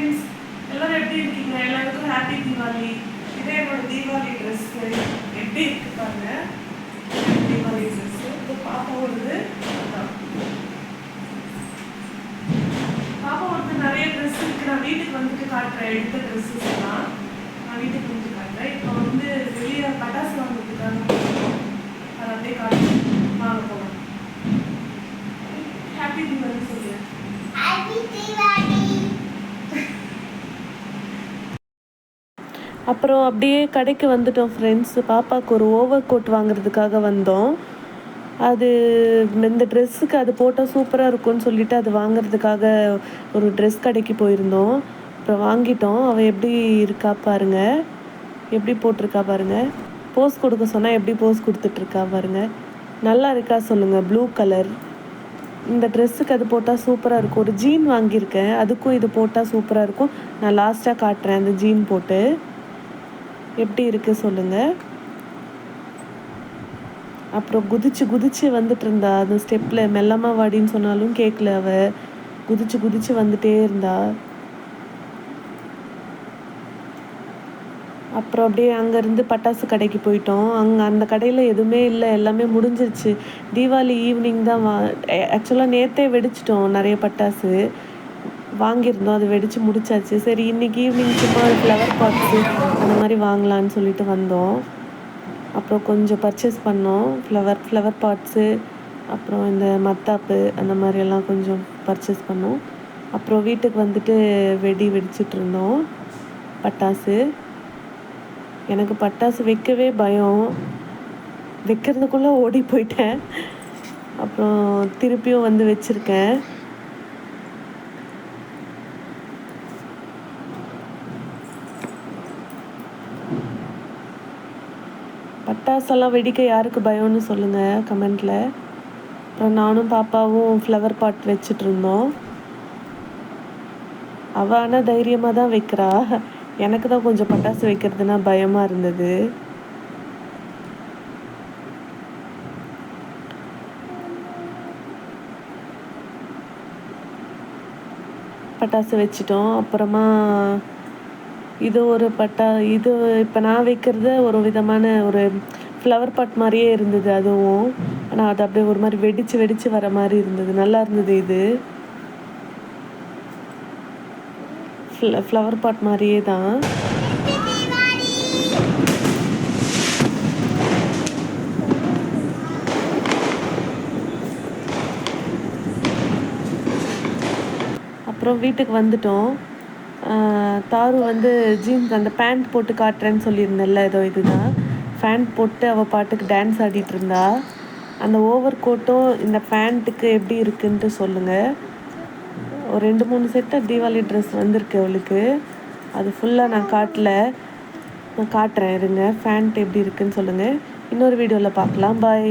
Friends எல்லோரும் எப்படி இருக்கீங்க? எல்லாருக்கும் ஹாப்பி தீபாவளி. இதே என்னோட தீபாவளி ட்ரெஸ் எப்படி இருக்கு பாருங்க. தீபாவளி ட்ரெஸ் பாப்பா வந்து பாப்பா வந்து நிறைய ட்ரெஸ் இருக்கு. நான் வீட்டுக்கு வந்துட்டு காட்டுறேன். எடுத்த ட்ரெஸ்ஸஸ் எல்லாம். நான் வீட்டுக்கு வந்து காட்டுறேன். இப்போ வந்து வெளியே பட்டாசு வாங்குறதுக்காக அதை அப்படியே காட்டுறேன் வாங்க போகலாம் ஹாப்பி தீபாவளி சொல்லுங்க அப்புறம் அப்படியே கடைக்கு வந்துட்டோம் ஃப்ரெண்ட்ஸ் பாப்பாவுக்கு ஒரு ஓவர் கோட் வாங்குறதுக்காக வந்தோம். அது இந்த ட்ரெஸ்ஸுக்கு அது போட்டால் சூப்பராக இருக்கும்னு சொல்லிட்டு அது வாங்குறதுக்காக ஒரு ட்ரெஸ் கடைக்கு போயிருந்தோம். அப்புறம் வாங்கிட்டோம். அவள் எப்படி இருக்கா பாருங்க. எப்படி போட்டிருக்கா பாருங்க. போஸ் கொடுக்க சொன்னால் எப்படி போஸ் கொடுத்துட்ருக்கா பாருங்க. நல்லா இருக்கா சொல்லுங்கள் ப்ளூ கலர் இந்த ட்ரெஸ்ஸுக்கு அது போட்டால் சூப்பராக இருக்கும். ஒரு ஜீன் வாங்கியிருக்கேன். அதுக்கும் இது போட்டால் சூப்பராக இருக்கும். நான் லாஸ்ட்டாக காட்டுறேன் அந்த ஜீன் போட்டு. எப்படி இருக்கு சொல்லுங்க. அப்புறம் குதிச்சு குதிச்சு வந்துட்டு இருந்தா அந்த ஸ்டெப்ல மெல்லமா வாடின்னு சொன்னாலும் கேட்கல அவ. குதிச்சு குதிச்சு வந்துட்டே இருந்தா. அப்புறம் அப்படியே அங்கேருந்து பட்டாசு கடைக்கு போயிட்டோம். அங்கே அந்த கடையில் எதுவுமே இல்லை எல்லாமே முடிஞ்சிருச்சு. தீபாவளி ஈவினிங் தான் வா ஆக்சுவலாக நேற்றே வெடிச்சிட்டோம் நிறைய பட்டாசு. வாங்கியிருந்தோம். அது வெடித்து முடிச்சாச்சு. சரி இன்றைக்கி ஈவினிங் சும்மா ஃப்ளவர் பாட்ஸு அந்த மாதிரி வாங்கலான்னு சொல்லிட்டு வந்தோம். அப்புறம் கொஞ்சம் பர்ச்சேஸ் பண்ணோம். ஃப்ளவர் ஃப்ளவர் பாட்ஸு அப்புறம் இந்த மத்தாப்பு அந்த மாதிரி எல்லாம் கொஞ்சம் பர்ச்சேஸ் பண்ணோம். அப்புறம் வீட்டுக்கு வந்துட்டு வெடி வெடிச்சிட்டு இருந்தோம். பட்டாசு. எனக்கு பட்டாசு வைக்கவே பயம். வைக்கிறதுக்குள்ளே ஓடி போயிட்டேன். அப்புறம் திருப்பியும் வந்து வச்சுருக்கேன். பட்டாசெல்லாம் வெடிக்க யாருக்கு பயம்னு சொல்லுங்கள் கமெண்டில். அப்புறம் நானும் பாப்பாவும் ஃப்ளவர் பாட் வச்சுட்டு இருந்தோம் அவள் ஆனால் தைரியமாக தான் வைக்கிறா. எனக்கு தான் கொஞ்சம் பட்டாசு வைக்கிறதுனா பயமாக இருந்தது. பட்டாசு வச்சிட்டோம். அப்புறமா இது ஒரு பட்டா இது இப்போ நான் வைக்கிறது ஒரு விதமான ஒரு ஃப்ளவர் பாட் மாதிரியே இருந்தது அதுவும். ஆனால் அது அப்படியே ஒரு மாதிரி வெடிச்சு வெடிச்சு வர மாதிரி இருந்தது. நல்லா இருந்தது இது. ஃப்ளவர் பாட் மாதிரியே தான். அப்புறம் வீட்டுக்கு வந்துட்டோம். தாரு வந்து ஜீன்ஸ் அந்த பேண்ட் போட்டு காட்டுறேன்னு சொல்லியிருந்தேன்ல ஏதோ இதுதான். ஃபேண்ட் போட்டு அவள் பாட்டுக்கு டான்ஸ் ஆடிட்டு இருந்தா அந்த ஓவர் கோட்டும் இந்த பேண்ட்டுக்கு எப்படி இருக்குன்ட்டு சொல்லுங்கள் ஒரு ரெண்டு மூணு செட்டு தீபாவளி ட்ரெஸ் வந்திருக்கு அவளுக்கு. அது ஃபுல்லாக நான் காட்டல. நான் காட்டுறேன் இருங்க. ஃபேண்ட் எப்படி இருக்குன்னு சொல்லுங்கள் இன்னொரு வீடியோவில் பார்க்கலாம். பாய்